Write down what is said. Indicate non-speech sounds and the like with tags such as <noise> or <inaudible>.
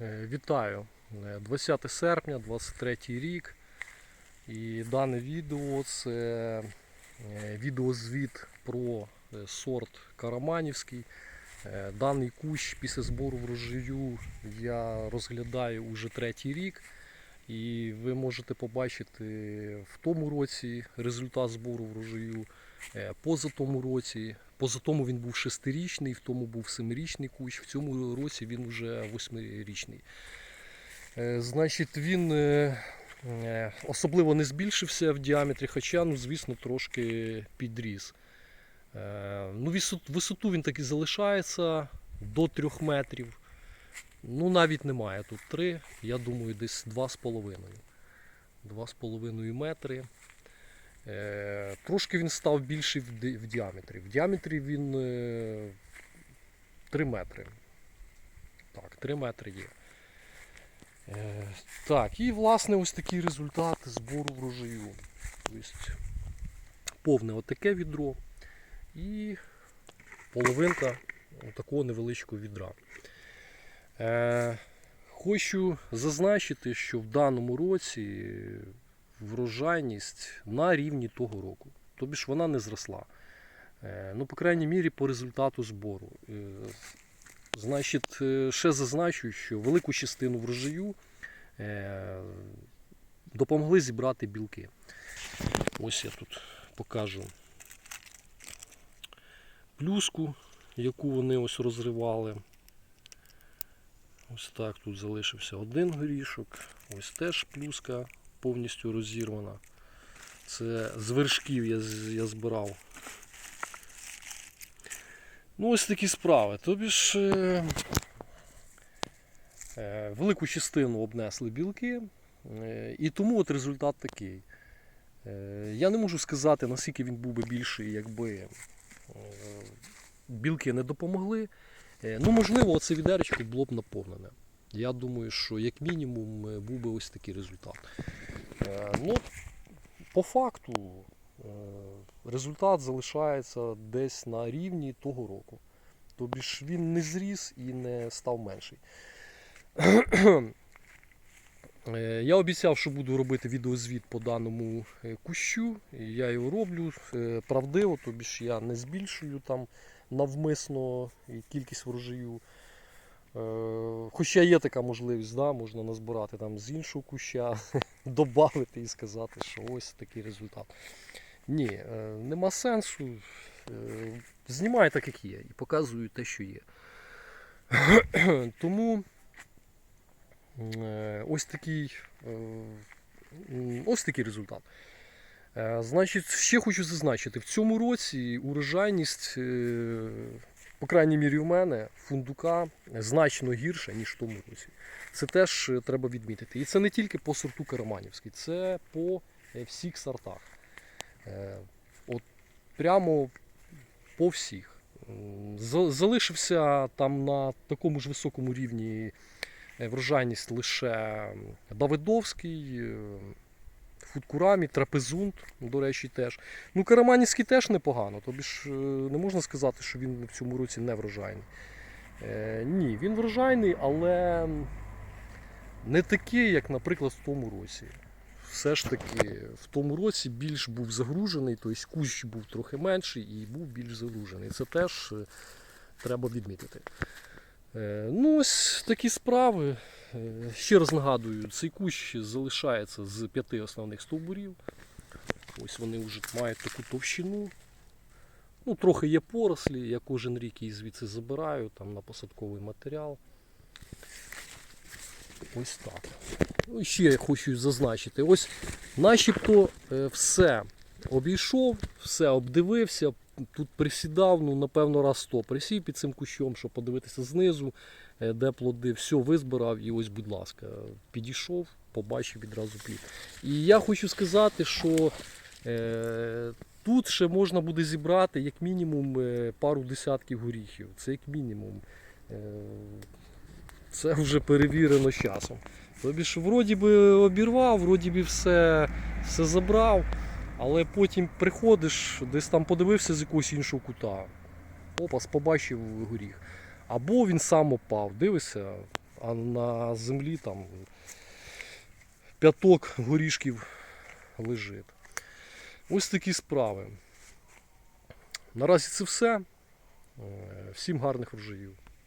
Е, Вітаю! Е, 20 серпня, 23 рік. І дане відео це е, відеозвіт про е, сорт Караманівський. Е, Даний кущ після збору врожаю я розглядаю уже третій рік. І ви можете побачити в тому році результат збору врожаю, е, поза тому році. Поза тому він був шестирічний, в тому був семирічний кущ, в цьому році він вже восьмирічний. Е, Значить, він е, е, особливо не збільшився в діаметрі, хоча, ну, звісно, трошки підріс. Ну, висоту він так і залишається до 3 метрів. Ну, навіть немає тут 3, я думаю, десь 2,5. 2,5 метри. Е, Трошки він став більший в, діаметрі. В діаметрі він е, 3 метри. Так, 3 метри є. Е, Так, і власне ось такий результат збору врожаю. Тобто повне отаке відро і половинка такого невеличкого відра. Е, Хочу зазначити, що в даному році врожайність на рівні того року. Тобі ж вона не зросла. Е, Ну, по крайній мірі, по результату збору. Е, Значить, е, ще зазначу, що велику частину врожаю допомогли зібрати білки. Ось я тут покажу плюску, яку вони ось розривали. Ось так тут залишився один горішок. Ось теж плюска повністю розірвана. Це з вершків я, я збирав. Ну, ось такі справи. Тобі ж е, е, велику частину обнесли білки, е, і тому от результат такий. Е, я не можу сказати, наскільки він був би більший, якби е, білки не допомогли. Е, Ну, можливо, оце відеречко було б наповнене. Я думаю, що як мінімум е, був би ось такий результат. Е, Ну, по факту, е, результат залишається десь на рівні того року. Тобі ж він не зріс і не став менший. <clears throat> Е, Я обіцяв, що буду робити відеозвіт по даному кущу. Я його роблю правдиво, тобі ж я не збільшую там навмисно кількість врожаю. Е, Хоча є така можливість, да, можна назбирати там з іншого куща, <laughs> додати і сказати, що ось такий результат. Ні, е, нема сенсу. Е, Знімаю так, як є, і показую те, що є. <clears throat> Тому ось такий, ось такий результат. Значить, ще хочу зазначити, в цьому році урожайність, по крайній мірі, в мене фундука значно гірша, ніж в тому році. Це теж е, треба відмітити. І це не тільки по сорту Караманівський, це по е, всіх сортах. Е, От прямо по всіх. Залишився там на такому ж високому рівні врожайність лише Давидовський, Фудкурамі, Трапезунт, до речі, теж. Ну, Караманівський теж непогано, тобі ж е, не можна сказати, що він в цьому році не врожайний. Е, ні, він врожайний, але не такий, як, наприклад, в тому році. Все ж таки, в тому році більш був загружений, тобто кущ був трохи менший і був більш загружений. Це теж е, треба відмітити. Е, Ну, ось такі справи. Е, Ще раз нагадую, цей кущ залишається з п'яти основних стовбурів. Ось вони вже мають таку товщину. Ну, трохи є порослі, я кожен рік її звідси забираю там, на посадковий матеріал. Ось так. Ну, ще я хочу зазначити. Ось начебто е, все обійшов, все обдивився. Тут присідав, ну, напевно, раз 100 присів під цим кущом, щоб подивитися знизу, е, де плоди, все визбирав і ось, будь ласка, підійшов, побачив відразу плід. І я хочу сказати, що е, тут ще можна буде зібрати як мінімум е, пару десятків горіхів. Це як мінімум. Е, це вже перевірено часом. Тобі ж вроді би обірвав, вроді би все, все забрав, але потім приходиш, десь там подивився з якогось іншого кута. Опас, побачив горіх. Або він сам опав, дивишся, а на землі там п'яток горішків лежить. Ось такі справи. Наразі це все. Е, Всім гарних врожаїв.